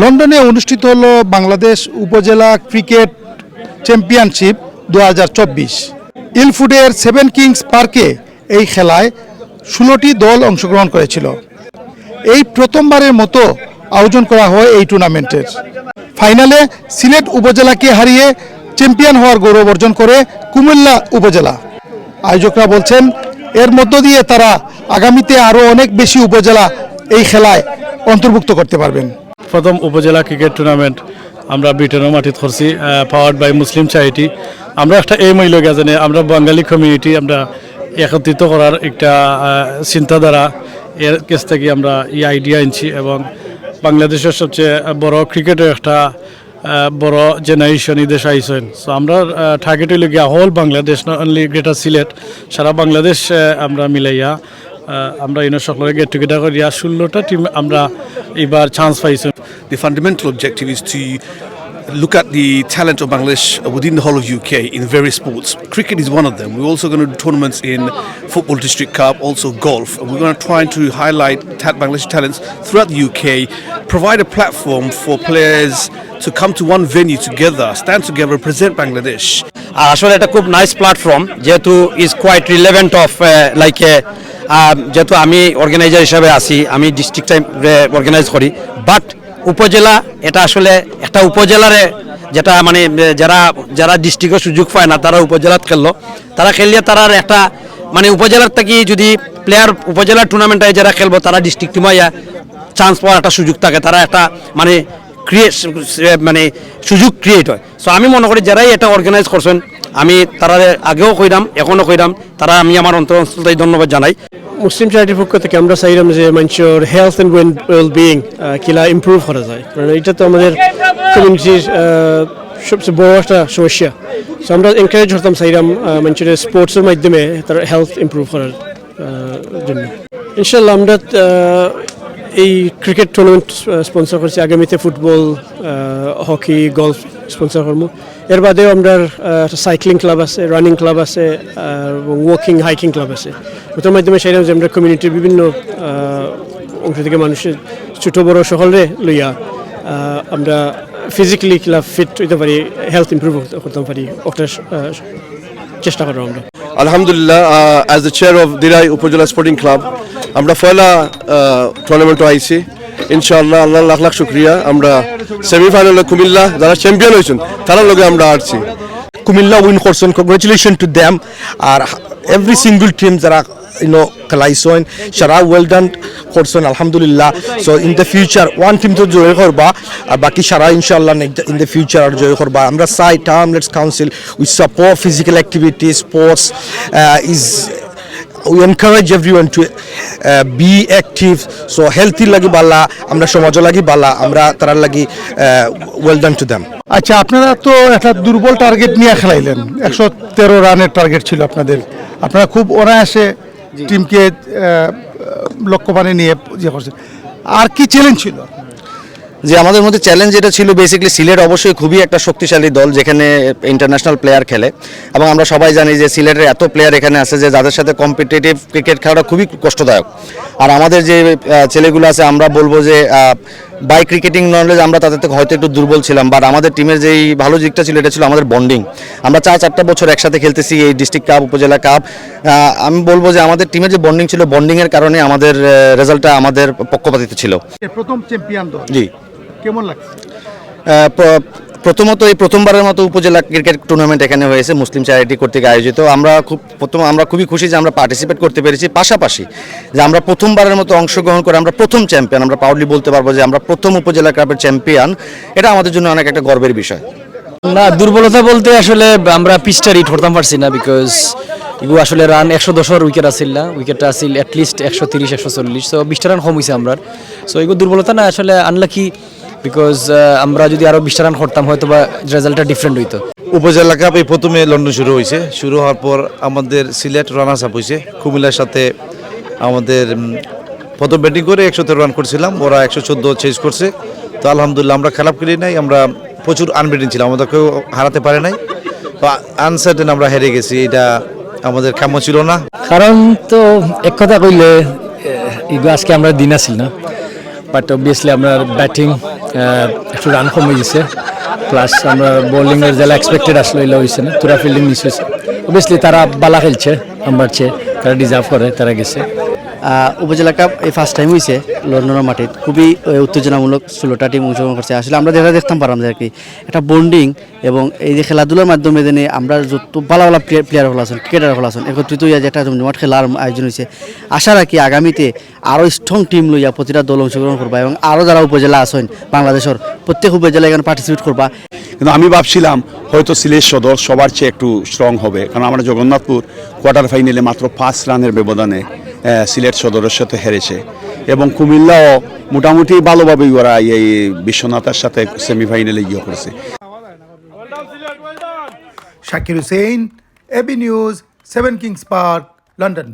লন্ডনে অনুষ্ঠিত হলো বাংলাদেশ উপজেলা ক্রিকেট চ্যাম্পিয়নশিপ দু হাজার চব্বিশ। ইলফুডের সেভেন কিংস পার্কে এই খেলায় ষোলোটি দল অংশগ্রহণ করেছিল। এই প্রথমবারের মতো আয়োজন করা হয় এই টুর্নামেন্টের। ফাইনালে সিলেট উপজেলাকে হারিয়ে চ্যাম্পিয়ন হওয়ার গৌরব অর্জন করে কুমিল্লা উপজেলা। আয়োজকরা বলছেন, এর মধ্য দিয়ে তারা আগামীতে আরও অনেক বেশি উপজেলা এই খেলায় অন্তর্ভুক্ত করতে পারবেন। প্রথম উপজেলা ক্রিকেট টুর্নামেন্ট আমরা ব্রিটেনের মাটিত করছি পাওয়ার্ড বাই মুসলিম চ্যারিটি আমরা একটা এই মূল্য গেছে আমরা বাঙালি কমিউনিটি আমরা একত্রিত করার একটা চিন্তাধারা এর কাছ থেকে আমরা এই আইডিয়া আনছি এবং বাংলাদেশের সবচেয়ে বড় ক্রিকেটের একটা বড় জেনারেশন এই দেশে আইসেন সো আমরা টার্গেট হইলে whole Bangladesh not only greater Sylhet সারা বাংলাদেশ আমরা মিলাইয়া আমরা এনে সকলে গেট টুগেদার করিয়া ষোলোটা টিম আমরা এবার চান্স পাইছি The fundamental objective is to look at the talent of Bangladesh within the whole of UK in various sports. Cricket is one of them. We're also going to do tournaments in Football District Cup, also golf. And we're going to try to highlight ta- Bangladeshi talents throughout the UK, provide a platform for players to come to one venue together, stand together, represent Bangladesh. আর আসলে এটা খুব nice platform যেহেতু is quite relevant of like যেহেতু আমি organiser হিসাবে আছি, আমি district organise করি বাট উপজেলা, এটা আসলে একটা উপজেলারে যেটা মানে যারা যারা ডিস্ট্রিক্টের সুযোগ পায় না, তারা উপজেলাত খেললো। তারা খেললে তারা একটা মানে উপজেলার থেকে যদি প্লেয়ার উপজেলার টুর্নামেন্টে যারা খেলব, তারা ডিস্ট্রিক্ট টিমাইয়া চান্স পাওয়ার একটা সুযোগ থাকে। তারা একটা মানে ক্রিয়েট মানে সুযোগ ক্রিয়েট হয়। সো আমি মনে করি যারাই এটা অর্গানাইজ করছেন, আমি তারা আগেও কইরাম এখনও কইরাম, তারা আমি আমার অন্তর অন্তর ধন্যবাদ জানাই। মুসলিম চ্যারিটির পক্ষ থেকে আমরা চাইলাম যে মানুষের হেলথ অ্যান্ড ওয়েল বিইং কিলা ইমপ্রুভ করা যায়। কারণ এটা তো আমাদের কমিউনিটির সবচেয়ে বড় একটা সমস্যা। সো আমরা এনকারেজ করতাম চাইলাম মানুষের স্পোর্টসের মাধ্যমে তার হেলথ ইমপ্রুভ করার জন্য। ইনশাল্লাহ আমরা এই ক্রিকেট টুর্নামেন্ট স্পন্সর করছি আগামীতে ফুটবল হকি গলফ স্পন্সর করব। এর বাদেও আমরা সাইক্লিং ক্লাব আছে রানিং ক্লাব আছে এবং ওয়াকিং হাইকিং ক্লাব আছে। ওটার মাধ্যমে সেই যে আমরা কমিউনিটির বিভিন্ন অংশ থেকে মানুষের ছোটো, বড় সকলে লইয়া আমরা ফিজিক্যালি ক্লাব ফিট হইতে পারি হেলথ ইমপ্রুভ করতে পারি ওটা চেষ্টা করব আমরা। আলহামদুলিল্লাহ as the chair of Derai upazila sporting club আমরা পয়লা টুর্নামেন্টও আইছি। ইনশাআল্লাহ আল্লাহ লাখ লাখ শুক্রিয়া। আমরা সেমিফাইনালে কুমিল্লা যারা চ্যাম্পিয়ন হয়েছেন তারা লগে আমরা আসছি কুমিল্লা উইন করছেন কংগ্রেচুলেশন টু দ্যাম আর এভরি সিঙ্গল টিম যারা ইউনো খেলাইছেন সারা ওয়েল ডান করছেন, আলহামদুলিল্লাহ। So in the future one team তো জয় করবা, আর বাকি সারা ইনশাআল্লাহ ইন দ্য ফিউচার আর জয় করবা। আমরা চাই Tower Hamlets council with support physical activity sports is we encourage everyone to uh, be active. So healthy লাগি বালা আমরা সমাজ লাগি বালা আমরা তারার লাগি ওয়েল ডান টু দ্যাম আচ্ছা আপনারা তো একটা দুর্বল টার্গেট নিয়ে খেলাইলেন একশো তেরো রানের টার্গেট ছিল আপনাদের আপনারা খুব অনায়াসে টিমকে আহ, লক্ষ্যমানে নিয়ে ইয়ে করছেন আর কি চ্যালেঞ্জ ছিল যে আমাদের মধ্যে চ্যালেঞ্জ যেটা ছিল বেসিক্যালি সিলেট অবশ্যই খুবই একটা শক্তিশালী দল যেখানে ইন্টারন্যাশনাল প্লেয়ার খেলে। এবং আমরা সবাই জানি যে সিলেটের এত প্লেয়ার এখানে আছে যে যাদের সাথে কম্পিটিটিভ ক্রিকেট খেলাটা খুবই কষ্টদায়ক। আর আমাদের যে ছেলেগুলো আছে আমরা বলব যে বাই ক্রিকেটিং নলেজ আমরা তাদের থেকে হয়তো একটু দুর্বল ছিলাম বাট আমাদের টিমের যেই ভালো দিকটা ছিল এটা ছিল আমাদের বন্ডিং আমরা চার চারটা বছর একসাথে খেলতেছি এই ডিস্ট্রিক্ট কাপ উপজেলা কাপ আমি বলব যে আমাদের টিমের যে বন্ডিং ছিল বন্ডিংয়ের কারণে আমাদের রেজাল্টটা আমাদের পক্ষপাতিত ছিল। প্রথম চ্যাম্পিয়ন দল। জি। কেমন লাগছে? প্রথমত এই প্রথমবারের মতো উপজেলা ক্রিকেট টুর্নামেন্ট এখানে হয়েছে মুসলিম চ্যারিটি কর্তৃক আয়োজিত। আমরা খুব প্রথম আমরা খুবই খুশি যে আমরা পার্টিসিপেট করতে পেরেছি। পাশাপাশি যে আমরা প্রথমবারের মতো অংশগ্রহণ করে আমরা প্রথম চ্যাম্পিয়ন আমরা প্রাউডলি বলতে পারব যে আমরা প্রথম উপজেলা ক্লাবের চ্যাম্পিয়ন এটা আমাদের জন্য অনেক একটা গর্বের বিষয়। না দুর্বলতা বলতে আসলে আমরা পিচটা রিড করতাম পারছি না বিকজ এগুলো আসলে রান একশো দশের উইকেট আসিল না উইকেটটা আসিল অ্যাটলিস্ট একশো তিরিশ একশো চল্লিশ সো বিশটা রান কম হয়েছে আমরা সো এগুলো দুর্বলতা না আসলে আনলাকি বিকজ আমরা যদি আরও বিশটা রান করতাম হয়তো বা রেজাল্টটা ডিফারেন্ট হইতো। উপজেলা কাপ এই প্রথমে লন্ডন শুরু হয়েছে শুরু হওয়ার পর আমাদের সিলেট রানার্স আপ হয়েছে কুমিল্লার সাথে আমাদের প্রথম ব্যাটিং করে একশো তেরো রান করছিলাম। ওরা একশো চোদ্দ চেঞ্জ করছে। তো আলহামদুলিল্লাহ আমরা খারাপ করি নাই। আমরা প্রচুর আনবেটিং ছিলাম। আমাদের কেউ হারাতে পারে নাই। তো আনসার্টেন আমরা হেরে গেছি। এটা আমাদের কাম্য ছিল না। কারণ তো এক কথা কইলে আজকে আমরা দিন আসিল না। বাট অবভিয়াসলি আমরা ব্যাটিং একটু রান কমে গেছে। প্লাস আমরা বোলিংয়ের যারা এক্সপেক্টেড আসলে, এলো হয়েছে না। তোরা ফিল্ডিং মিস হয়েছে অবভিয়াসলি তারা বালা খেলছে আমার চেয়ে তারা ডিজার্ভ করে, তারা গেছে। উপজেলা কাপ এই ফার্স্ট টাইম হয়েছে লন্ডনের মাঠে। খুবই উত্তেজনামূলক ষোলোটা টিম অংশগ্রহণ করছে। আসলে আমরা যেটা দেখতাম পারলাম যে কি, একটা বন্ডিং এবং এই যে খেলাধুলার মাধ্যমে যেন আমরা যত ভালো ভালো প্লেয়ার হল আছেন ক্রিকেটার হল আছেন একত্রিত হইয়া যেটা জমজমাট খেলার আয়োজন হয়েছে আশা রাখি আগামীতে আরও স্ট্রং টিম লইয়া প্রতিটা দল অংশগ্রহণ করবা এবং আরও যারা উপজেলা আছেন, বাংলাদেশের প্রত্যেক উপজেলা এখানে পার্টিসিপেট করবা। কিন্তু আমি ভাবছিলাম হয়তো সিলেট সদর সবার চেয়ে একটু স্ট্রং হবে। কারণ আমরা জগন্নাথপুর কোয়ার্টার ফাইনালে মাত্র পাঁচ রানের ব্যবধানে সিলেট সদরের সাথে হেরেছে। এবং কুমিল্লাও মোটামুটি ভালোভাবেই ওরা এই বিশ্বনাথের সাথে সেমিফাইনালে গিয়ে করেছে। Shakir Hussain AB news, Seven Kings park, London.